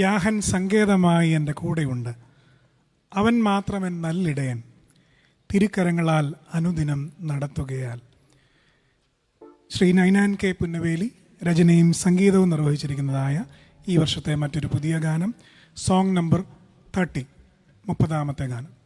യാഹൻ സങ്കേതമായി എന്റെ കൂടെയുണ്ട്. അവൻ മാത്രമൻ നല്ലിടയൻ. തിരുക്കരങ്ങളാൽ അനുദിനം നടത്തുകയാൽ. ശ്രീ നൈനാൻ കെ പുന്നവേലി രചനയും സംഗീതവും നിർവഹിച്ചിരിക്കുന്നതായ ഈ വർഷത്തെ മറ്റൊരു പുതിയ ഗാനം സോങ് നമ്പർ തേർട്ടി മുപ്പതാമത്തെ ഗാനം.